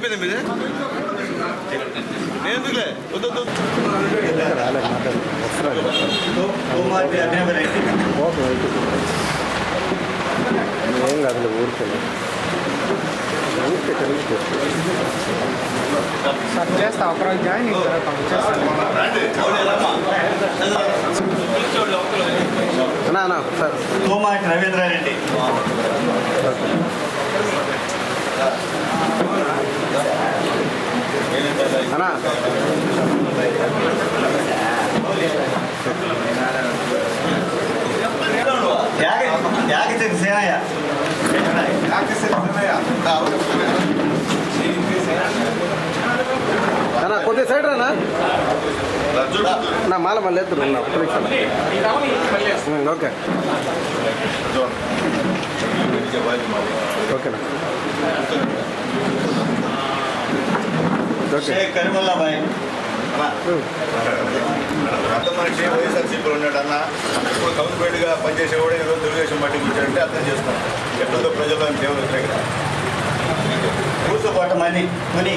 అయిపోయింది మీది? ఎందుకులే? వద్దు ఏం కాదు ఊరికే ఊరికే తెలుసు సార్ చేస్తా ఒకరోజు జాయిన్ చేస్తాను అన్నా అన్నా సార్. రవీంద్రారెడ్డి. అన్నా. యాగ యాగచరి సేనయ్య కొద్దిగా సైడ్ రానా నా మాల మళ్ళీ ఎత్తురు ఓకే ఓకేనా ఓకే షేక్ కరీముల్లాబాయ్ మనిషి వైఎస్ఆర్సీపీలో ఉన్నాడన్న ఇప్పుడు కౌన్సిపేట్గా పనిచేసేవాడు ఈరోజు తెలుగుదేశం పార్టీకి వచ్చాడంటే అర్థం చేస్తాం ఎప్పుడో ప్రజల్లో ఆయన సేవలు వచ్చాయి కదా ఊతుకోట మణి ముని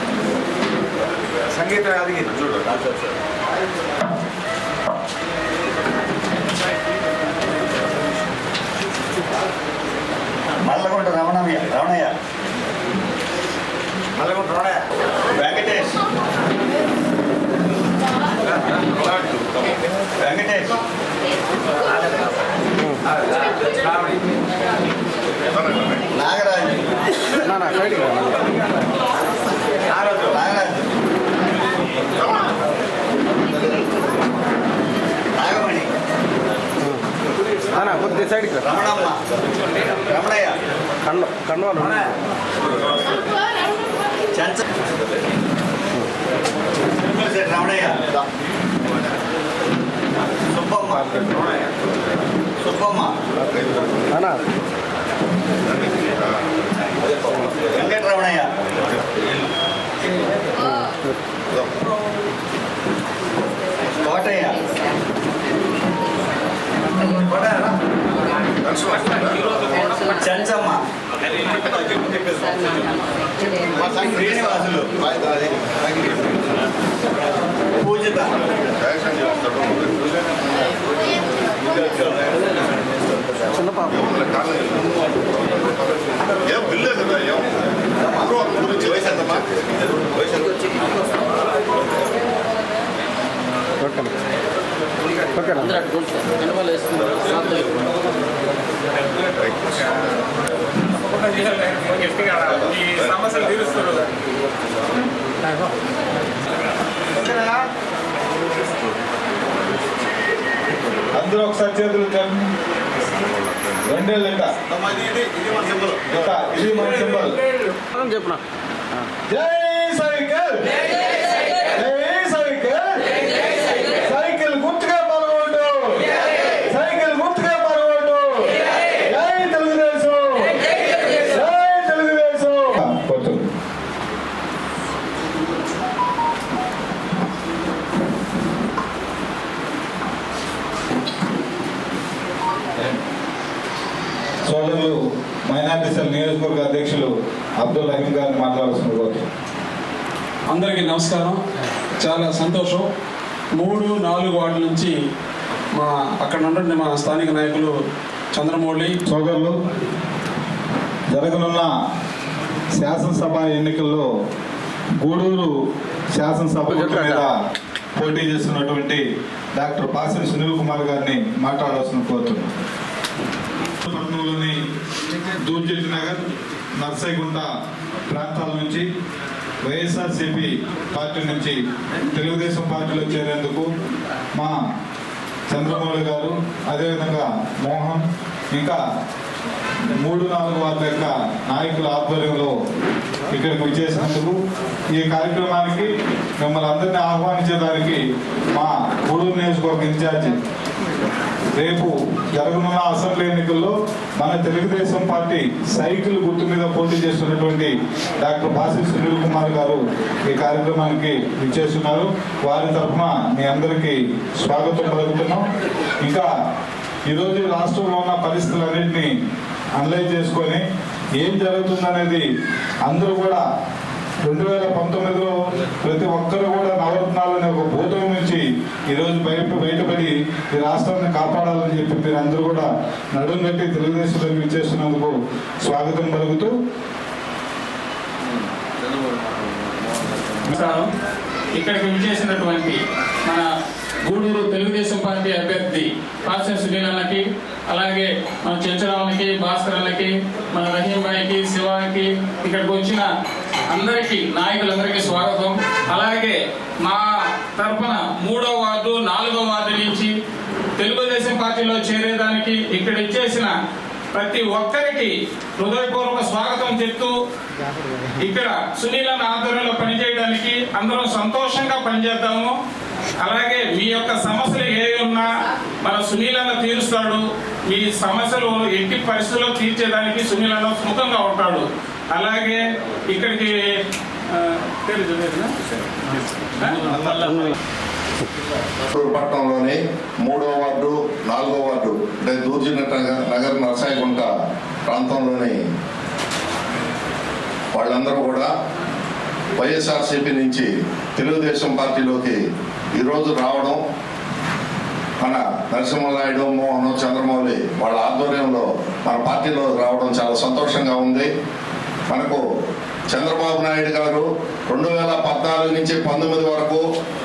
సంగీత యాదగిరి మల్లగుంట రమణయ్య రమణయ్య మల్లగుంట రోడయ్య వెంకటేష్ వెంకటేష్ నాగరాజు నా నా సైడ్కి రా నాగరాజు சைடுக்கு. ரமணம்மா. ரமணையா? கண்ண கண்ணா ரமணையா. சுப்பம்மா. சுப்பம்மா. அண்ணா. வெங்கட் ரமணையா? கோட்டையா? చెంచమ్మ. శ్రీనివాసులు పూజిత చిన్న పాప ఏం బిల్లు కదా ఏం గురించి వయసు ఎంతమ్మా వయసు ఎంత? ఓకేనా ఓకేనా ఈ సమస్యలు తీరుస్తున్నారు అందరూ ఒకసారి చేతులు సింబల్. లెక్క ఇది మన సింబల్. చెప్పునా జై సైకిల్ జై సైకిల్ సైకిల్ గుర్తుగా పరగొట్టు సైకిల్ గుర్తుగా పరగొట్టు జై తెలుగుదేశం జై తెలుగుదేశం కొట్టు సోదరులు మైనార్టీ సెల్ నియోజకవర్గ అధ్యక్షులు అబ్దుల్ రహీం గారిని మాట్లాడాల్సిన కోరుతున్నాను అందరికీ నమస్కారం చాలా సంతోషం మూడు నాలుగు వార్డుల నుంచి మా అక్కడ ఉన్నటువంటి మా స్థానిక నాయకులు చంద్రమౌళి సోదరులు జరగనున్న శాసనసభ ఎన్నికల్లో గూడూరు శాసనసభ మీద పోటీ చేస్తున్నటువంటి డాక్టర్ పాసిరి సునీల్ కుమార్ గారిని మాట్లాడాల్సిన కోరుతున్నాను పట్టణంలోని దూర్జెట్టి నగర్ నర్సైగుంట ప్రాంతాల నుంచి వైఎస్ఆర్సిపి పార్టీ నుంచి తెలుగుదేశం పార్టీలో చేరేందుకు మా చంద్రమౌళి గారు అదేవిధంగా మోహన్ ఇంకా మూడు నాలుగు వార్ల యొక్క నాయకుల ఆధ్వర్యంలో ఇక్కడికి వచ్చేసినందుకు ఈ కార్యక్రమానికి మిమ్మల్ని అందరినీ ఆహ్వానించేదానికి మా గూడూరు నియోజకవర్గ ఇన్ఛార్జి రేపు జరగనున్న అసెంబ్లీ ఎన్నికల్లో మన తెలుగుదేశం పార్టీ సైకిల్ గుర్తు మీద పోటీ చేస్తున్నటువంటి డాక్టర్ బాసి సునీల్ కుమార్ గారు ఈ కార్యక్రమానికి విచ్చేస్తున్నారు. వారి తరఫున మీ అందరికీ స్వాగతం పలుకుతున్నాం. ఇంకా ఈరోజు రాష్ట్రంలో ఉన్న పరిస్థితులన్నింటినీ అనలైజ్ చేసుకొని ఏం జరుగుతుందనేది అందరూ కూడా రెండు వేల పంతొమ్మిదిలో ప్రతి ఒక్కరు కూడా నవరత్నాలు అనే ఒక భూతం నుంచి ఈరోజు బయట బయటపడి ఈ రాష్ట్రాన్ని కాపాడాలని చెప్పి మీరు అందరూ కూడా నడుం కట్టి తెలుగుదేశంలో ఇచ్చేస్తున్నందుకు స్వాగతం పలుకుతూ ఇక్కడికి విచ్చేసినటువంటి మన గూడూరు తెలుగుదేశం పార్టీ అభ్యర్థి పాసం సునీలన్నకి అలాగే మన చెంచరావులకి భాస్కర్లకి మన రహీంభాయికి శివాకి ఇక్కడికి వచ్చిన అందరికీ నాయకులందరికీ స్వాగతం. అలాగే మా తరఫున మూడో వార్డు నాలుగో వార్డు నుంచి తెలుగుదేశం పార్టీలో చేరేదానికి ఇక్కడ ఇచ్చేసిన ప్రతి ఒక్కరికి హృదయపూర్వక స్వాగతం చెప్తూ ఇక్కడ సునీల ఆధ్వర్యంలో పనిచేయడానికి అందరం సంతోషంగా పనిచేద్దాము. అలాగే మీ యొక్క సమస్యలు ఏ ఉన్నా మన సునీలన్న తీరుస్తాడు. మీ సమస్యలు ఎట్టి పరిస్థితుల్లో తీర్చేదానికి సునీలన్న సుముఖంగా ఉంటాడు. అలాగే ఇక్కడికి ఆ, పట్టణంలోని మూడో వార్డు నాలుగో వార్డు అంటే దూర్జినట్ట నగర్ నరసాయగుంట ప్రాంతంలోని వాళ్ళందరూ కూడా వైఎస్ఆర్సీపీ నుంచి తెలుగుదేశం పార్టీలోకి ఈరోజు రావడం మన నరసింహనాయుడు మోహన్ చంద్రమౌళి వాళ్ళ ఆధ్వర్యంలో మన పార్టీలో రావడం చాలా సంతోషంగా ఉంది. మనకు చంద్రబాబు నాయుడు గారు రెండు వేల పద్నాలుగు నుంచి పంతొమ్మిది వరకు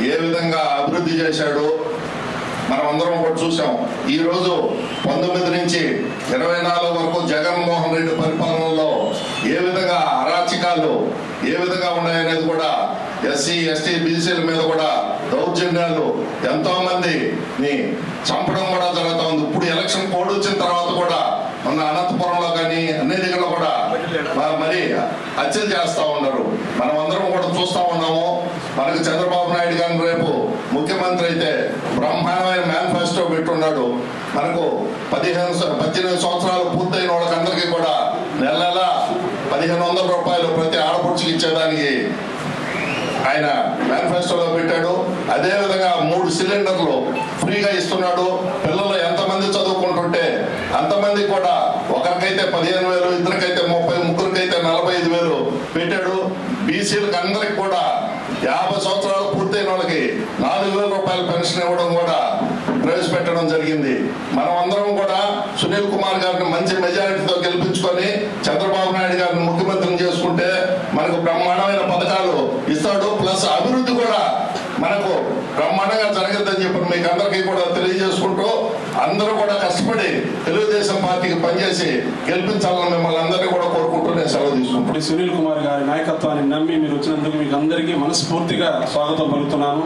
ఏ విధంగా అభివృద్ధి చేశాడు మనం అందరం కూడా చూసాం ఈరోజు పంతొమ్మిది నుంచి ఇరవై నాలుగు వరకు జగన్మోహన్ రెడ్డి పరిపాలనలో ఏ విధంగా అరాచకాలు ఏ విధంగా ఉన్నాయనేది కూడా ఎస్సీ ఎస్టీ బీసీల మీద కూడా దౌర్జన్యాలు ఎంతో మందిని చంపడం కూడా జరుగుతూ ఉంది ఇప్పుడు ఎలక్షన్ కోడ్ వచ్చిన తర్వాత కూడా మన అనంతపురంలో కానీ అన్ని దగ్గర కూడా మరి హత్యలు చేస్తా ఉన్నారు. మనం అందరం కూడా చూస్తా ఉన్నాము. మనకు చంద్రబాబు నాయుడు గారు రేపు ముఖ్యమంత్రి అయితే బ్రహ్మాండమైన మేనిఫెస్టో పెట్టున్నాడు. మనకు పదిహేను పద్దెనిమిది సంవత్సరాలు పూర్తయిన వాళ్ళకందరికీ కూడా నెల నెల పదిహేను వందల రూపాయలు ప్రతి ఆడపడుచుకి ఇచ్చేదానికి ఆయన మేనిఫెస్టోలో పెట్టాడు. అదేవిధంగా మూడు సిలిండర్లు ఫ్రీగా ఇస్తున్నాడు. పిల్లలు ఎంతమంది చదువుకుంటుంటే అంతమంది కూడా ఒకరికైతే పదిహేను వేలు ఇద్దరికైతే ముప్పై ముగ్గురికైతే నలభై ఐదు వేలు పెట్టాడు బీసీలకు అందరికి కూడా యాభై సంవత్సరాలు పూర్తయిన వాళ్ళకి నాలుగు వేల రూపాయల పెన్షన్ ఇవ్వడం కూడా ప్రవేశపెట్టడం జరిగింది. మనం అందరం కూడా సునీల్ కుమార్ గారిని మంచి మెజారిటీతో గెలిపించుకొని చంద్రబాబు నాయుడు గారిని ముఖ్యమంత్రిని చేసుకుంటే మనకు బ్రహ్మాండమైన పథకాలు ఇస్తాడు. ప్లస్ అభివృద్ధి కూడా మనకు బ్రహ్మాండంగా జరగద్దని చెప్పి మీకు అందరికీ కూడా తెలియజేసుకుంటూ అందరూ కూడా కష్టపడి తెలుగుదేశం పార్టీకి పనిచేసి గెలిపించాలని మిమ్మల్ని అందరినీ కూడా కోరుకుంటూ నేను సెలవు తీసుకున్నాం ఇప్పుడు సునీల్ కుమార్ గారి నాయకత్వాన్ని నమ్మి మీరు వచ్చినందుకు మీకు అందరికీ మనస్ఫూర్తిగా స్వాగతం పలుకుతున్నాను.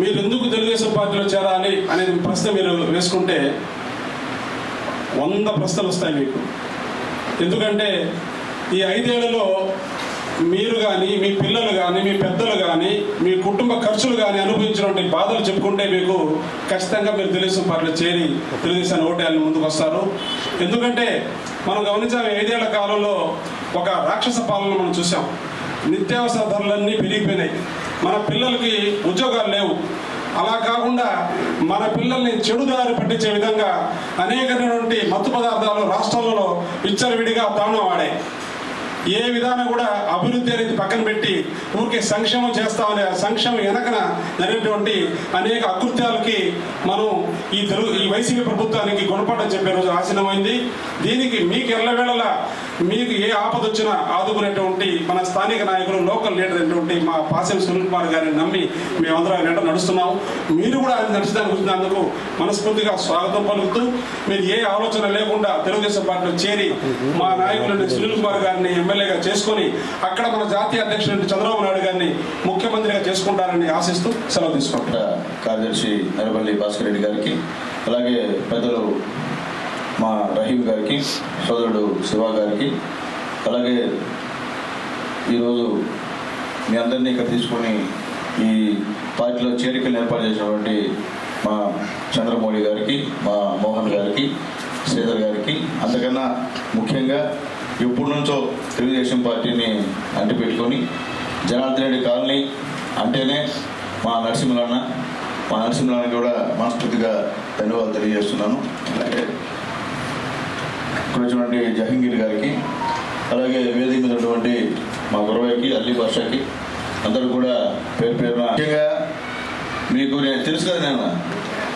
మీరు ఎందుకు తెలుగుదేశం పార్టీలో చేరాలి అనేది ప్రశ్న మీరు వేసుకుంటే వంద ప్రశ్నలు వస్తాయి మీకు. ఎందుకంటే ఈ ఐదేళ్ళలో మీరు కానీ మీ పిల్లలు కానీ మీ పెద్దలు కానీ మీ కుటుంబ ఖర్చులు కానీ అనుభవించినటువంటి బాధలు చెప్పుకుంటే మీకు ఖచ్చితంగా మీరు తెలుగుదేశం పార్టీలో చేరి తెలుగుదేశాన్ని ఓటేయాలని ముందుకు వస్తారు. ఎందుకంటే మనం గమనించాం ఐదేళ్ళ కాలంలో ఒక రాక్షస పాలన మనం చూసాం నిత్యావసర ధరలన్నీ పెరిగిపోయినాయి. మన పిల్లలకి ఉద్యోగాలు లేవు. అలా కాకుండా మన పిల్లల్ని చెడుదారి పట్టించే విధంగా అనేకమైనటువంటి మత్తు పదార్థాలు రాష్ట్రాలలో విచ్చలవిడిగా తాను వాడాయి ఏ విధానం కూడా అభివృద్ధి అనేది పక్కన పెట్టి ఊరికే సంక్షేమం చేస్తామనే ఆ సంక్షేమం వెనకన జరిగినటువంటి అనేక అకృత్యాలకి మనం ఈ తెలుగు ఈ వైసీపీ ప్రభుత్వానికి గుణపాఠం చెప్పే రోజు ఆసనమైంది. దీనికి మీకు ఎల్లవేళలా మీకు ఏ ఆపద వచ్చినా ఆదుకునేటువంటి మన స్థానిక నాయకులు లోకల్ లీడర్ అయినటువంటి మా పాసెం సునీల్ కుమార్ గారిని నమ్మి మేమందరం వెంట నడుస్తున్నాం మీరు కూడా ఆయన నడిచడానికి వచ్చినందుకు మనస్ఫూర్తిగా స్వాగతం పలుకుతూ మీరు ఏ ఆలోచన లేకుండా తెలుగుదేశం పార్టీలో చేరి మా నాయకులని సునీల్ కుమార్ గారిని ఎమ్మెల్యేగా చేసుకొని అక్కడ మన జాతీయ అధ్యక్షుడు చంద్రబాబు నాయుడు గారిని ముఖ్యమంత్రిగా చేసుకుంటారని ఆశిస్తూ సెలవు తీసుకుంటారు కార్యదర్శి నరపల్లి భాస్కర్ రెడ్డి గారికి అలాగే పెద్దలు మా రహీం గారికి సోదరుడు శివ గారికి అలాగే ఈరోజు మీ అందరినీ ఇక్కడ తీసుకొని ఈ పార్టీలో చేరికలు ఏర్పాటు చేసినటువంటి మా చంద్రమౌళి గారికి మా మోహన్ గారికి శ్రీధర్ గారికి అంతకన్నా ముఖ్యంగా ఎప్పటి నుంచో తెలుగుదేశం పార్టీని అంటిపెట్టుకొని జనార్దన్ రెడ్డి కాలనీ అంటేనే మా నరసింహలన్న మా నరసింహలన్నకి కూడా మనస్ఫూర్తిగా ధన్యవాదాలు తెలియజేస్తున్నాను. అలాగే వచ్చినటువంటి జహంగీర్ గారికి అలాగే వేదిక మీద ఉన్నటువంటి మా గురవయ్యకి అల్లి భాషకి అందరూ కూడా పేరు పేరున ముఖ్యంగా మీకు నేను తెలుసు కదా నేను?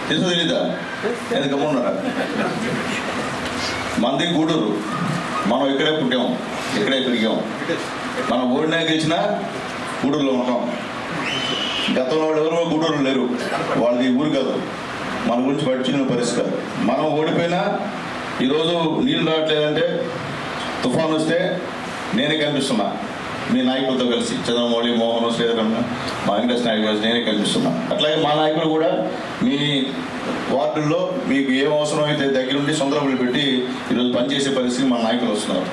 తెలుసు తెలీదా? నేను గమ్మున్నారా మంది గూడూరు. మనం ఇక్కడే పుట్టాం ఇక్కడే పెరిగాం. మనం ఓడినా గెలిచినా గూడూరులో ఉంటాం గతంలో వాళ్ళు ఎవరో గూడూరు లేరు. వాళ్ళది ఊరు కాదు. మన గురించి పట్టించిన పరిస్థితి కాదు. మనం ఓడిపోయినా ఈరోజు నీళ్ళు రావట్లేదంటే తుఫాన్ వస్తే నేనే కనిపిస్తున్నా. మీ నాయకులతో కలిసి చంద్రమౌళి మోహన్ శ్రీధరమ్మ మా వెంకటేష్ నాయుడు కలిసి నేనే కనిపిస్తున్నా. అట్లాగే మా నాయకులు కూడా మీ వార్డుల్లో మీకు ఏం అవసరం అయితే దగ్గరుండి సొంతలు పెట్టి ఈరోజు పనిచేసే పరిస్థితి మా నాయకులు వస్తున్నారు.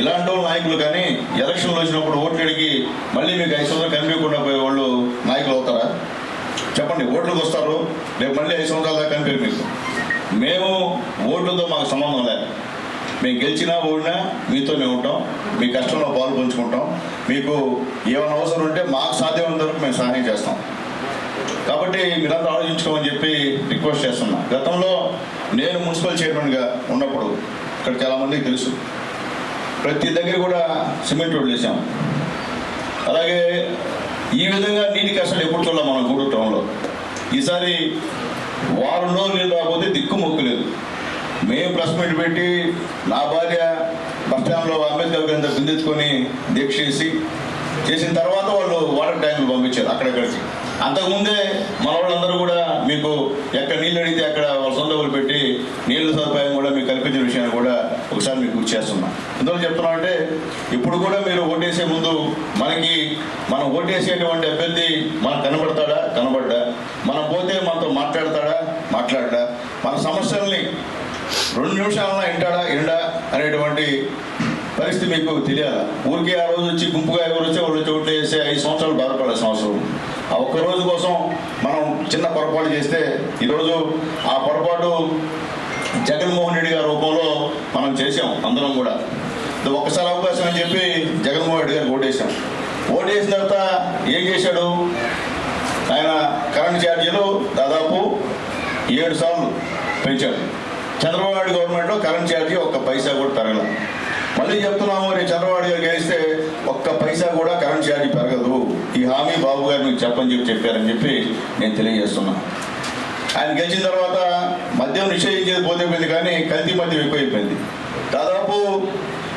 ఇలాంటి నాయకులు కానీ ఎలక్షన్లు వచ్చినప్పుడు ఓట్లడికి మళ్ళీ మీకు ఐదు సంవత్సరాలు కనిపించకుండా పోయే వాళ్ళు నాయకులు అవుతారా? చెప్పండి ఓట్లకు వస్తారు రేపు మళ్ళీ ఐదు సంవత్సరాల దాకా కనిపించారు మీకు. మేము ఓట్లతో మాకు సంబంధం లేదు. మేము గెలిచినా ఓడినా మీతోనే ఉంటాం. మీ కష్టంలో పాలు పంచుకుంటాం. మీకు ఏమైనా అవసరం ఉంటే మాకు సాధ్యమైనంత వరకు మేము సహాయం చేస్తాం. కాబట్టి మీరంతా ఆలోచించుకోమని చెప్పి రిక్వెస్ట్ చేస్తున్నా. గతంలో నేను మున్సిపల్ చైర్మన్గా ఉన్నప్పుడు ఇక్కడ చాలామందికి తెలుసు. ప్రతి దగ్గర కూడా సిమెంట్ రోడ్లు వేసాం. అలాగే ఈ విధంగా నీటి కష్టాలు ఎప్పుడు చూడాలి మనం గూడూరు టౌన్లో. ఈసారి వారు రోజులు లేదు రాకపోతే దిక్కు మొక్కు లేదు. మేము ప్రెస్ మీట్ పెట్టి నా భార్య బస్టాండ్లో అంబేద్కర్ గారి బిందించుకొని దీక్ష చేసి చేసిన తర్వాత వాళ్ళు వాటర్ ట్యాంకులు పంపించారు అక్కడక్కడికి. అంతకుముందే మన వాళ్ళందరూ కూడా మీకు ఎక్కడ నీళ్ళు అడిగితే అక్కడ వాళ్ళ సొంత పెట్టి నీళ్ళ సదుపాయం కూడా మీకు కల్పించిన విషయాన్ని కూడా ఒకసారి మీకు గుర్తు చేస్తున్నా. ఎందుకు చెప్తున్నా అంటే ఇప్పుడు కూడా మీరు ఓటేసే ముందు మనకి మనం ఓటేసేటువంటి అభ్యర్థి మనకు కనబడతాడా కనబడ్డా? మనం పోతే మనతో మాట్లాడతాడా మాట్లాడడా? మన సమస్యల్ని రెండు నిమిషాలన్నా వింటాడా ఎండా అనేటువంటి పరిస్థితి మీకు తెలియాలి? ఊరికే ఆ రోజు వచ్చి గుంపుగా ఎవరు వచ్చి వాళ్ళు వచ్చి ఓట్లు ఐదు సంవత్సరాలు బాధపడాల్సిన అవసరం ఆ ఒక్క రోజు కోసం మనం చిన్న పొరపాటు చేస్తే ఈరోజు ఆ పొరపాటు జగన్మోహన్ రెడ్డి గారి రూపంలో మనం చేసాం అందరం కూడా. ఒకసారి ఒక్కసారి అవకాశం అని చెప్పి జగన్మోహన్ రెడ్డి గారికి ఓటేసాం ఓటేసిన తర్వాత ఏం చేశాడు? ఆయన కరెంట్ ఛార్జీలు దాదాపు ఏడు సార్లు పెంచాడు. చంద్రబాబు నాయుడు గవర్నమెంట్లో కరెంట్ ఛార్జీ ఒక్క పైసా కూడా పెరగల. మళ్ళీ చెప్తున్నాము రేపు చంద్రబాబు గారు గెలిస్తే ఒక్క పైసా కూడా కరెంట్ ఛార్జీ పెరగదు. ఈ హామీ బాబు గారు మీకు చెప్పని చెప్పి చెప్పారని చెప్పి నేను తెలియజేస్తున్నాను ఆయన గెలిచిన తర్వాత మద్యం నిషేధించేది పోతే పోయింది కానీ కల్తీ మద్యం ఎక్కువైపోయింది. దాదాపు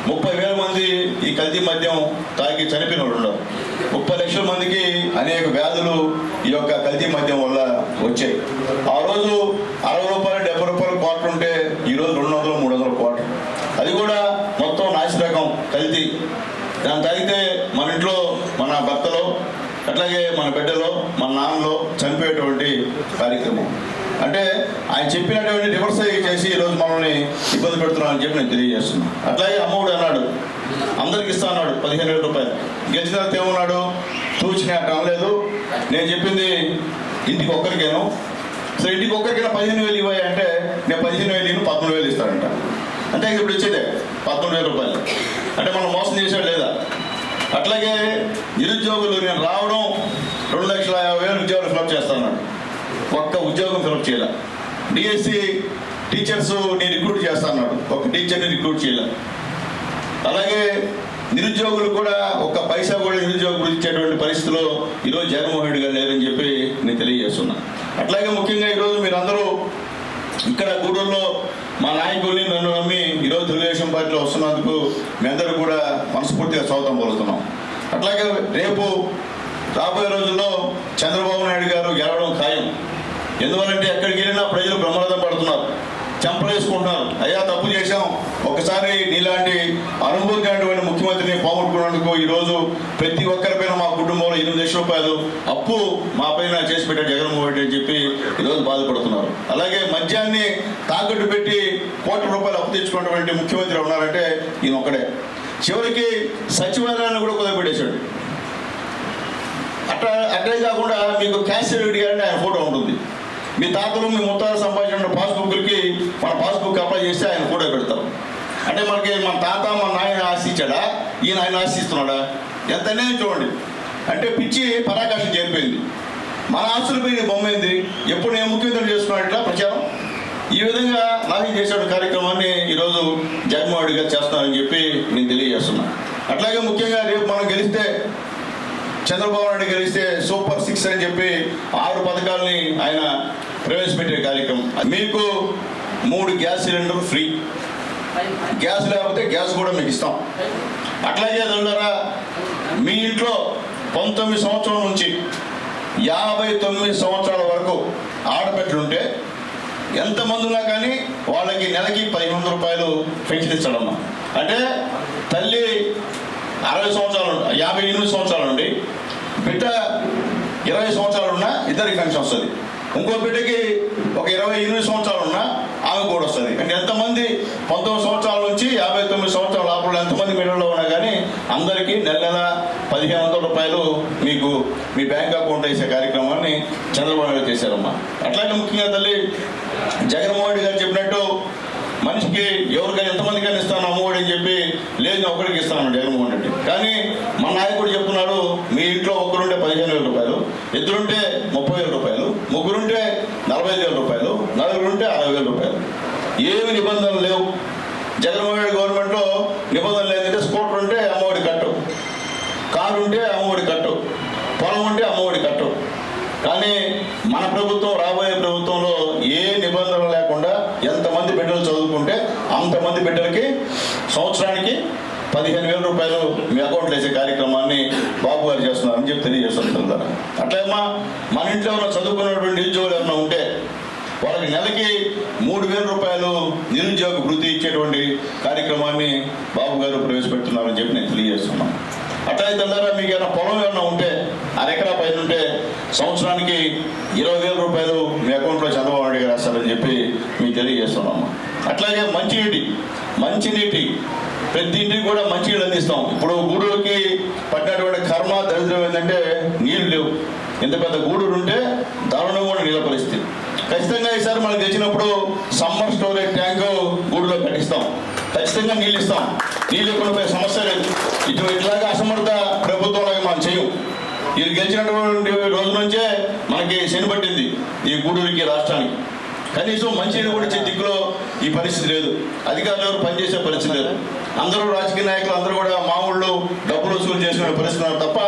ముప్పై వేల మంది ఈ కల్తీ మద్యం తాగి చనిపోయిన వాళ్ళు ముప్పై లక్షల మందికి అనేక వ్యాధులు ఈ యొక్క కల్తీ మద్యం వల్ల వచ్చాయి. ఆ రోజు అరవై రూపాయలు డెబ్బై రూపాయలు క్వార్టర్ ఉంటే ఈరోజు రెండు వందలు మూడు వందల క్వార్టర్. అది కూడా మొత్తం నాసిరకం కల్తీ. దాన్ని తాగితే మన ఇంట్లో మన భర్తలో అట్లాగే మన బిడ్డలో మన నాన్నలో చనిపోయేటువంటి కార్యక్రమం. అంటే ఆయన చెప్పినటువంటి రివర్స్ చేసి ఈరోజు మనల్ని ఇబ్బంది పెడుతున్నామని చెప్పి నేను తెలియజేస్తున్నాను. అట్లాగే అమ్మఒడు అన్నాడు అందరికి ఇస్తా అన్నాడు పదిహేను వేల రూపాయలు. గెలిచిన ఏమన్నాడు? చూసిన అనలేదు. నేను చెప్పింది ఇంటికి ఒక్కరికేను. సో ఇంటికి ఒక్కరికైనా పదిహేను వేలు ఇవ్వాలి అంటే నేను పదిహేను వేలు ఇవ్వను పదమూడు వేలు ఇస్తానంట. అంటే ఇప్పుడు ఇచ్చేదే పదమూడు వేల రూపాయలు. అంటే మనం మోసం చేసాడు లేదా? అట్లాగే నిరుద్యోగులు నేను రావడం రెండు లక్షల యాభై వేలు ఉద్యోగాలు ఫిలప్ చేస్తాను ఒక్క ఉద్యోగం ఫిలప్ చేయాల. డిఎస్సి టీచర్స్ నేను రిక్రూట్ చేస్తాను ఒక టీచర్ని రిక్రూట్ చేయాల. అలాగే నిరుద్యోగులు కూడా ఒక పైసా కూడా నిరుద్యోగులు ఇచ్చేటువంటి పరిస్థితిలో ఈరోజు జగన్మోహన్ రెడ్డి గారు లేరని చెప్పి నేను తెలియజేస్తున్నా. అట్లాగే ముఖ్యంగా ఈరోజు మీరందరూ ఇక్కడ గూడూరులో మా నాయకుల్ని నన్ను నమ్మి ఈరోజు తెలుగుదేశం పార్టీలో వస్తున్నందుకు మీ అందరూ కూడా మనస్ఫూర్తిగా స్వాగతం పలుకుతున్నాం. అట్లాగే రేపు రాబోయే రోజుల్లో చంద్రబాబు నాయుడు గారు గెలవడం ఖాయం. ఎందువల్లంటే ఎక్కడికి వెళ్ళినా ప్రజలు బ్రహ్మరథం పడుతున్నారు. చంపలేసుకుంటున్నారు. అయ్యా తప్పు చేశాం. ఒకసారి నీలాంటి అనుభవమైనటువంటి ముఖ్యమంత్రిని పోగొట్టుకున్నందుకు ఈరోజు ప్రతి ఒక్కరిపైన మా కుటుంబంలో ఎనిమిది లక్షల రూపాయలు అప్పు మా పైన చేసి పెట్టాడు జగన్మోహన్ రెడ్డి అని చెప్పి ఈరోజు బాధపడుతున్నారు. అలాగే మద్యాన్ని తాకట్టు పెట్టి కోట్ల రూపాయలు అప్పు తెచ్చుకున్నటువంటి ముఖ్యమంత్రి ఉన్నారంటే ఈయన ఒక్కడే. చివరికి సచివాలయాన్ని కూడా కుదరపెట్టేశాడు అట్లా అట్లే కాకుండా మీకు క్యాష్ సర్టిఫికేట్ గారిని ఆయన ఫోటో ఉంటుంది. మీ తాతలు మీ ముత్తాత సంపాదించిన పాస్బుక్లకి మన పాస్బుక్ అప్లై చేస్తే ఆయన ఫోటో పెడతారు. అంటే మనకి మన తాత మన నాయన ఆశించాడా? ఈయన ఆయన ఆశిస్తున్నాడా? ఎంతనే చూడండి. అంటే పిచ్చి పరాకాశం చేరిపోయింది మన ఆస్తుల పైన బొమ్మ అయింది ఎప్పుడు నేను ముఖ్యమంత్రి చేసుకున్నట్లా ప్రచారం? ఈ విధంగా నాశనం చేసిన కార్యక్రమాన్ని ఈరోజు జగన్మోహన్ రెడ్డి గారు చేస్తున్నారని చెప్పి నేను తెలియజేస్తున్నా. అట్లాగే ముఖ్యంగా రేపు మనం గెలిస్తే చంద్రబాబు నాయుడు గెలిస్తే సూపర్ సిక్స్ అని చెప్పి ఆరు పథకాలని ఆయన ప్రవేశపెట్టే కార్యక్రమం. మీకు మూడు గ్యాస్ సిలిండర్ ఫ్రీ. గ్యాస్ లేకపోతే గ్యాస్ కూడా మీకు ఇస్తాం. అట్లాగే ద్వారా మీ ఇంట్లో పంతొమ్మిది సంవత్సరాల నుంచి యాభై తొమ్మిది సంవత్సరాల వరకు ఆడబెట్టుంటే ఎంతమంది ఉన్నా కానీ వాళ్ళకి నెలకి పదిహేను వందల రూపాయలు పెన్షన్ ఇస్తాడమ్మా. అంటే తల్లి అరవై సంవత్సరాలు యాభై ఎనిమిది సంవత్సరాలు నుండి బిడ్డ ఇరవై సంవత్సరాలు ఉన్నా ఇద్దరికి పెన్షన్ వస్తుంది. ఇంకో బిడ్డకి ఒక ఇరవై ఎనిమిది సంవత్సరాలు ఉన్నా ఆమె కూడా వస్తుంది. అంటే ఎంతమంది పంతొమ్మిది సంవత్సరాల నుంచి యాభై తొమ్మిది సంవత్సరాల లోపల ఎంతమంది మిడిల్లో ఉన్నా కానీ అందరికీ నెల నెల పదిహేను వందల రూపాయలు మీకు మీ బ్యాంక్ అకౌంట్ వేసే కార్యక్రమాన్ని చంద్రబాబు నాయుడు చేశారమ్మా. అట్లాగే ముఖ్యంగా తల్లి జగన్మోహన్ రెడ్డి గారు చెప్పినట్టు మనిషికి ఎవరికైనా ఎంతమందికైనా ఇస్తాను అమ్మఒడి అని చెప్పి లేదు ఒకరికి ఇస్తాను జగన్మోహన్ రెడ్డి. కానీ మా నాయకుడు చెప్తున్నాడు మీ ఇంట్లో ఒకరుంటే పదిహేను వేల రూపాయలు ఇద్దరుంటే ముప్పై వేల రూపాయలు. నలభై వేల రూపాయలు నలుగురుంటే అరవై వేల రూపాయలు. ఏమి నిబంధనలు లేవు. జగన్మోహన్ రెడ్డి గవర్నమెంట్లో నిబంధనలు లేదంటే స్కూటర్ ఉంటే అమ్మఒడి కట్టు కారు ఉంటే అమ్మఒడి కట్టు పొలం ఉంటే అమ్మఒడి కట్టు. కానీ మన ప్రభుత్వం రాబోయే ప్రభుత్వంలో ఏ నిబంధనలు లేకుండా ఎంతమంది బిడ్డలు చదువుకుంటే అంతమంది బిడ్డలకి సంవత్సరానికి పదిహేను వేల రూపాయలు మీ అకౌంట్లో వేసే కార్యక్రమాన్ని బాబు గారు చేస్తున్నారని చెప్పి తెలియజేస్తుంది అట్లేమ్మా మన ఇంట్లో ఉన్న చదువుకున్నటువంటి నిరుద్యోగులు ఏమైనా ఉంటే వాళ్ళకి నెలకి మూడు వేల రూపాయలు నిరుద్యోగ వృత్తి ఇచ్చేటువంటి కార్యక్రమాన్ని బాబు గారు ప్రవేశపెడుతున్నారని చెప్పి నేను తెలియజేస్తున్నాను. అట్లయితే ద్వారా మీకు ఏమైనా పొలం ఏమైనా ఉంటే అరెకరా పైన ఉంటే సంవత్సరానికి ఇరవై వేల రూపాయలు మీ అకౌంట్లో చంద్రబాబు నాయుడు గారు వేస్తారని చెప్పి మీకు తెలియజేస్తున్నాము అట్లాగే మంచినీటి మంచినీటి ప్రతింటికి కూడా కూడా మంచినీళ్ళు అందిస్తాం. ఇప్పుడు గూడూరుకి పట్టినటువంటి కర్మ దరిద్రం ఏంటంటే నీళ్ళు లేవు. ఇంత పెద్ద గూడూరు ఉంటే దారుణం కూడా నీళ్ళ పరిస్థితి. ఖచ్చితంగా ఈసారి మనకు తెచ్చినప్పుడు సమ్మర్ స్టోరేజ్ ట్యాంక్ గూడులో కట్టిస్తాం. ఖచ్చితంగా నీళ్ళు ఇస్తాం. నీళ్ళు ఇవ్వకుండా సమస్య లేదు. ఇటు ఇట్లాగా అసమర్థ ప్రభుత్వంలాగా మనం చేయం. ఇది గెలిచినటువంటి రోజు నుంచే మనకి శని పట్టింది ఈ గూడూరుకి రాష్ట్రానికి. కనీసం మంచి కూడా ఇచ్చే దిక్కులో ఈ పరిస్థితి లేదు. అధికారులు ఎవరు పనిచేసే పరిస్థితి లేదు. అందరూ రాజకీయ నాయకులు అందరూ కూడా మా ఊళ్ళో డబ్బులు వసూలు చేసుకునే పరిస్థితి తప్ప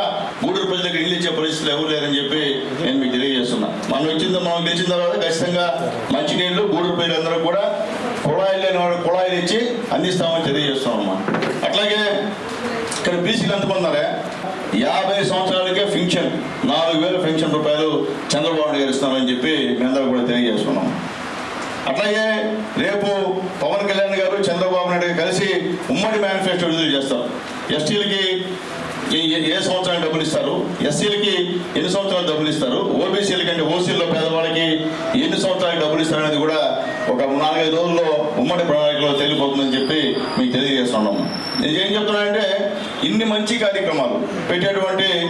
గూడూరు ప్రజలకు ఇల్లు ఇచ్చే పరిస్థితులు ఎవరు లేరని చెప్పి నేను మీకు తెలియజేస్తున్నా. మనం ఇచ్చిన మనం గెలిచిన తర్వాత ఖచ్చితంగా మంచినీళ్ళు గూడూరు ప్రజలందరూ కూడా కుళాయిలు లేని వాళ్ళు కుళాయిలు ఇచ్చి అందిస్తామని తెలియజేస్తున్నాం అమ్మా అట్లాగే ఇక్కడ బీసీలు ఎంతమంది యాభై సంవత్సరాలకే పెన్షన్ నాలుగు వేల పెన్షన్ రూపాయలు చంద్రబాబు నాయుడు గారు ఇస్తున్నారని చెప్పి మేము అందరూ కూడా తెలియజేస్తున్నాం అట్లాగే రేపు పవన్ కళ్యాణ్ గారు చంద్రబాబు నాయుడు కలిసి ఉమ్మడి మేనిఫెస్టో విడుదల చేస్తారు. ఎస్టీలకి ఏ- ఏ- సంవత్సరానికి డబ్బులు ఇస్తారు? ఎస్సీలకి ఎన్ని సంవత్సరాలు డబ్బులు ఇస్తారు? ఓబీసీలకి అంటే ఓసీలో పేదవాళ్ళకి ఎన్ని సంవత్సరాలకు డబ్బులు ఇస్తారు అనేది కూడా ఒక నాలుగైదు రోజుల్లో ఉమ్మడి ప్రణాళికలో తేలిపోతుందని చెప్పి మీకు తెలియజేస్తున్నాం. నేను ఏం చెప్తున్నానంటే ఇన్ని మంచి కార్యక్రమాలు పెట్టేటువంటి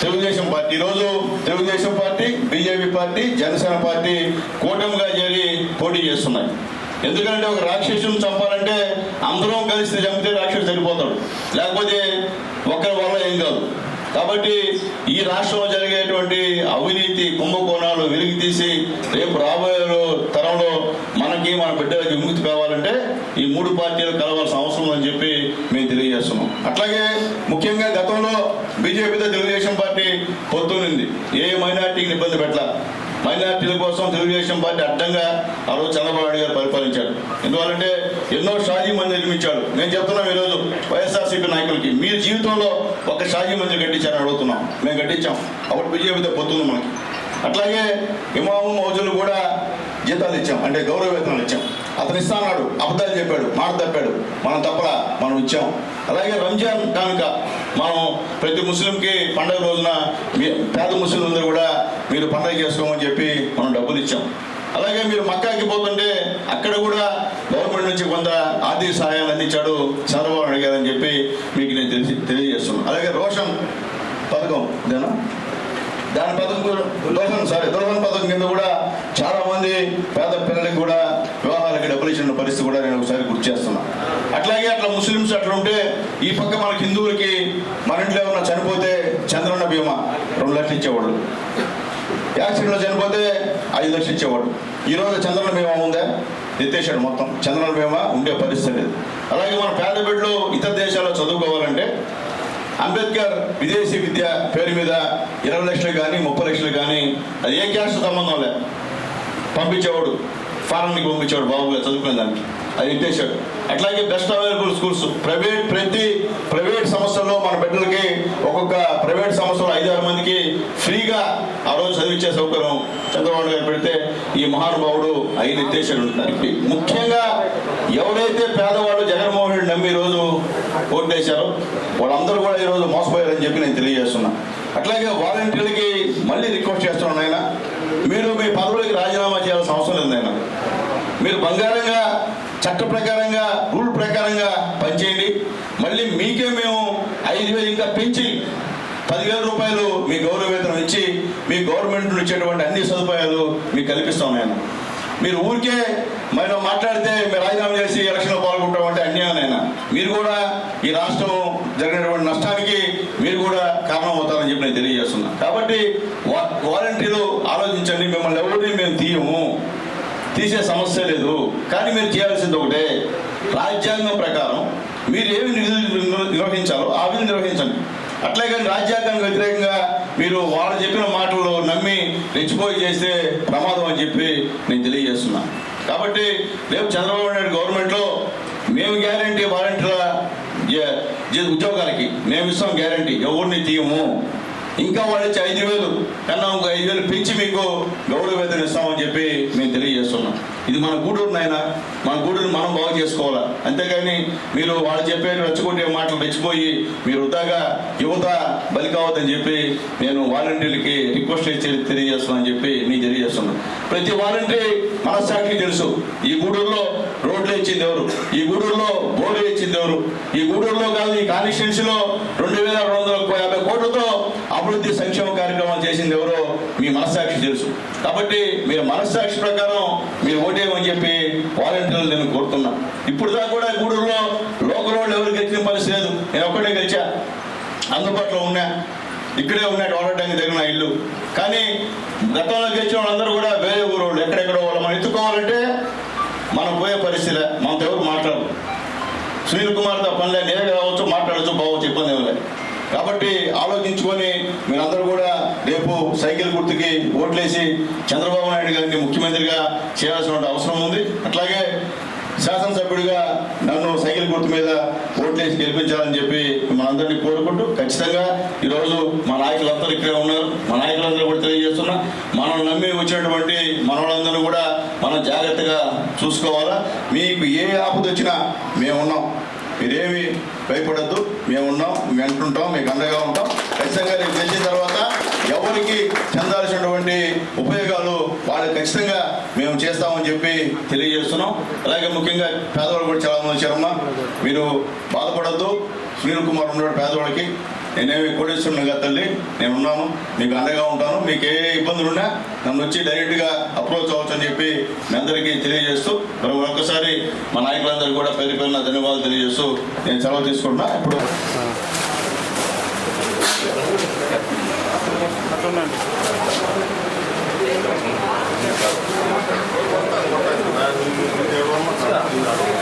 తెలుగుదేశం పార్టీ. ఈరోజు Telugu Desam party BJP party Janasena party కూటమిగా చేరి పోటీ చేస్తున్నాయి. ఎందుకంటే ఒక రాక్షసుని చంపాలంటే అందరం కలిసి చంపితే రాక్షసు చనిపోతాడు. లేకపోతే ఒకరి వల్ల ఏం కాదు. కాబట్టి ఈ రాష్ట్రంలో జరిగేటువంటి అవినీతి కుంభకోణాలు వెలికి తీసి రేపు రాబోయే తరంలో మనకి మన బిడ్డలకి విముక్తి కావాలంటే ఈ మూడు పార్టీలు కలవాల్సిన అవసరం అని చెప్పి మేము తెలియజేస్తున్నాం. అట్లాగే ముఖ్యంగా గతంలో బీజేపీతో తెలుగుదేశం పార్టీ పొత్తునింది. ఏ మైనార్టీకి ఇబ్బంది పెట్టాల? మైనార్టీల కోసం తెలుగుదేశం పార్టీ అడ్డంగా ఆ రోజు చంద్రబాబు నాయుడు గారు పరిపాలించాడు ఎందువల్లంటే ఎన్నో షాజీ మంది నిర్మించాడు. నేను చెప్తున్నాం ఈరోజు వైఎస్ఆర్సీపీ నాయకులకి మీ జీవితంలో ఒక షాజీ మందిర్ కట్టించారని అడుగుతున్నాం. మేము కట్టించాం అప్పుడు బీజేపీతో పొత్తుంది మనకి. అట్లాగే ఇమాము మౌజులు కూడా జీతాలు ఇచ్చాం. అంటే గౌరవ వేతనాలు ఇచ్చాం. అతను ఇస్తాన్నాడు. అబద్ధాలు చెప్పాడు. మాట తప్పాడు. మనం తప్పలా మనం ఇచ్చాం. అలాగే రంజాన్ కనుక మనం ప్రతి ముస్లింకి పండగ రోజున మీ- పేద ముస్లింలందరూ కూడా మీరు పండగ చేసుకోమని చెప్పి మనం డబ్బులు ఇచ్చాం. అలాగే మీరు మక్కాకి పోతుంటే అక్కడ కూడా గవర్నమెంట్ నుంచి కొంత ఆర్థిక సహాయాలు అందించాడు చంద్రబాబు నాయుడు గారు అని చెప్పి మీకు నేను తెలిసి తెలియజేస్తున్నాను. అలాగే రోషన్ పథకం ఇదేనా? దాని పథకం రోషన్ సారీ దోహన్ పథకం కింద కూడా చాలా మంది పేద పిల్లలకి కూడా వివాహాలకి డబ్బులు ఇచ్చిన పరిస్థితి కూడా నేను ఒకసారి గుర్తు చేస్తున్నా. అట్లాగే అట్లా ముస్లిమ్స్ అట్లా ఉంటే ఈ పక్క మనకి హిందువులకి మన ఇంట్లో ఏమన్నా చనిపోతే చంద్రన్న బీమా రెండు లక్షలు ఇచ్చేవాళ్ళు. యాక్సిడెంట్లో చనిపోతే ఐదు లక్షలు ఇచ్చేవాడు. ఈ రోజు చంద్రన బీమా ఉందా? ఎత్తేసాడు మొత్తం. చంద్రన బీమా ఉండే పరిస్థితి లేదు. అలాగే మన పేద బిడ్డలు ఇతర దేశాల్లో చదువుకోవాలంటే అంబేద్కర్ విదేశీ విద్య పేరు మీద ఇరవై లక్షలు కానీ ముప్పై లక్షలు కానీ అది ఏ క్యాస్ట్ సంబంధం లే. పంపించేవాడు. ఫారెన్కి పంపించేవాడు బాబుగా చదువుకునే దానికి. అది ఎత్తేసాడు అట్లాగే బెస్ట్ అవైలబుల్ స్కూల్స్ ప్రైవేట్ ప్రతి ప్రైవేట్ సంస్థల్లో మన బిడ్డలకి ఒక్కొక్క ప్రైవేట్ సంస్థలో ఐదారు మందికి ఫ్రీగా ఆ రోజు చదివించే సౌకర్యం చంద్రబాబు గారు పెడితే ఈ మహానుభావుడు ఐదు ఎత్తేసాడు ముఖ్యంగా ఎవరైతే పేదవాళ్ళు జగన్మోహన్ రెడ్డి నమ్మి ఈరోజు రోజు ఓట్లేశారో వాళ్ళందరూ కూడా ఈరోజు మోసపోయారని చెప్పి నేను తెలియజేస్తున్నా. అట్లాగే వాలంటీర్లకి మళ్ళీ రిక్వెస్ట్ చేస్తున్నాను ఆయన మీరు మీ పదవులకి రాజీనామా చేయాల్సిన అవసరం లేదు ఆయన మీరు బంగారంగా చట్ట ప్రకారంగా రూల్ ప్రకారంగా పనిచేయండి. మళ్ళీ మీకే మేము ఐదు వేలు ఇంకా పెంచి పదివేల రూపాయలు మీ గౌరవ వేతనం ఇచ్చి మీ గవర్నమెంట్ నుంచి ఇచ్చేటువంటి అన్ని సదుపాయాలు మీకు కల్పిస్తాం నేను మీరు ఊరికే మరి మాట్లాడితే మీరు రాజీనామా చేసి ఎలక్షన్లో పాల్గొంటాం అంటే అన్యాయం అయినా మీరు కూడా ఈ రాష్ట్రం జరిగినటువంటి నష్టానికి మీరు కూడా కారణం అవుతారని చెప్పి నేను తెలియజేస్తున్నాను కాబట్టి వా- వాలంటీర్లు ఆలోచించండి. మిమ్మల్ని ఎవరిని మేము తీయము. తీసే సమస్య లేదు. కానీ మీరు చేయాల్సింది ఒకటే. రాజ్యాంగం ప్రకారం మీరు ఏమి నిధులు నిర్వహించాలో ఆ విధులు నిర్వహించండి. కానీ రాజ్యాంగానికి వ్యతిరేకంగా మీరు వాళ్ళు చెప్పిన మాటలు నమ్మి రెచ్చిపోయి చేస్తే ప్రమాదం అని చెప్పి నేను తెలియజేస్తున్నా. కాబట్టి రేపు చంద్రబాబు నాయుడు గవర్నమెంట్లో మేము గ్యారంటీ వాలంటీర్ల ఉద్యోగాలకి మేము ఇస్తాం గ్యారంటీ. ఎవరిని తీయము? ఇంకా వాళ్ళు వచ్చి ఐదు వేలు. కన్నా ఒక ఐదు వేలు పెంచి మీకు గౌరవ వేతనం ఇస్తామని చెప్పి మేము తెలియజేస్తున్నాం. ఇది మన గూడూరు నాయన. మన గూడూరు మనం బాగు చేసుకోవాలా? అంతేకాని మీరు వాళ్ళు చెప్పే రెచ్చుకుంటే మాటలు రెచ్చిపోయి మీరు వృధాగా యువత బలి కావద్దని చెప్పి నేను వాలంటీర్లకి రిక్వెస్ట్ చేసి తెలియజేస్తున్నాను చెప్పి మీకు తెలియజేస్తున్నాను ప్రతి వాలంటీర్ మనస్సాక్షి తెలుసు. ఈ గూడూరులో రోడ్లు ఇచ్చింది ఎవరు? ఈ గూడూరులో బోర్డు ఇచ్చింది ఎవరు? ఈ గూడూరులో కాదు ఈ కాన్స్టిట్యున్సీలో రెండు వేల రెండు వందల యాభై కోట్లతో అభివృద్ధి సంక్షేమ కార్యక్రమాలు చేసింది ఎవరో మీ మనస్సాక్షి తెలుసు. కాబట్టి మీరు మనస్సాక్షి ప్రకారం మీరు ఓటేయమని చెప్పి వాలంటీర్లు నేను కోరుతున్నా. ఇప్పుడు దాకా కూడా గూడూరులో లోకల్ వాళ్ళు ఎవరు గెలిచిన పరిస్థితి లేదు. నేను ఒక్కటే గెలిచా. అందుబాటులో ఉన్నా. ఇక్కడే ఉన్నాయి వాడటానికి దగ్గర నా ఇల్లు. కానీ గతంలో గెలిచిన వాళ్ళందరూ కూడా వేరే ఊరు వాళ్ళు ఎక్కడెక్కడో వాళ్ళు. మనం ఎత్తుకోవాలంటే మనం పోయే పరిస్థితి మనతో ఎవరు మాట్లాడరు. సునీల్ కుమార్తో పనిలే నేనే రావచ్చు మాట్లాడచ్చు పోవచ్చు ఇబ్బంది ఏమి లేదు. కాబట్టి ఆలోచించుకొని మీరందరూ కూడా రేపు సైకిల్ గుర్తుకి ఓట్లేసి చంద్రబాబు నాయుడు గారిని ముఖ్యమంత్రిగా చేయాల్సిన అవసరం ఉంది. అట్లాగే శాసనసభ్యుడిగా నన్ను సైకిల్ గుర్తు మీద ఓట్లేసి గెలిపించాలని చెప్పి మనందరినీ కోరుకుంటూ ఖచ్చితంగా ఈరోజు మా నాయకులందరూ ఇక్కడే ఉన్నారు. మా నాయకులందరూ కూడా తెలియజేస్తున్నా మనం నమ్మి వచ్చినటువంటి మనవాళ్ళందరూ కూడా మనం జాగ్రత్తగా చూసుకోవాలా. మీకు ఏ ఆపద వచ్చినా మేమున్నాం. మీరేమి భయపడద్దు. మేమున్నాం మేము అంటుంటాం మీకు అండగా ఉంటాం. ఖచ్చితంగా రేపు గెలిచిన తర్వాత ఎవరికి చెందాల్సినటువంటి ఉపయోగాలు వాళ్ళకి ఖచ్చితంగా మేము చేస్తామని చెప్పి తెలియజేస్తున్నాం. అలాగే ముఖ్యంగా పేదవాళ్ళు కూడా చాలా మంది వచ్చారమ్మా. మీరు బాధపడద్దు. సునీల్ కుమార్ ఉన్నటువంటి పేదవాళ్ళకి. నేనేమి కోటేశ్వరునిగా తల్లి. నేను ఉన్నాను మీకు అండగా ఉంటాను. మీకు ఏ ఇబ్బందులు ఉన్నా నన్ను వచ్చి డైరెక్ట్గా అప్రోచ్ అవ్వచ్చు అని చెప్పి మీ అందరికీ తెలియజేస్తూ మరి ఒక్కసారి మా నాయకులందరూ కూడా పేరు పేరున ధన్యవాదాలు తెలియజేస్తూ నేను సెలవు తీసుకుంటున్నా. ఇప్పుడు Thank you.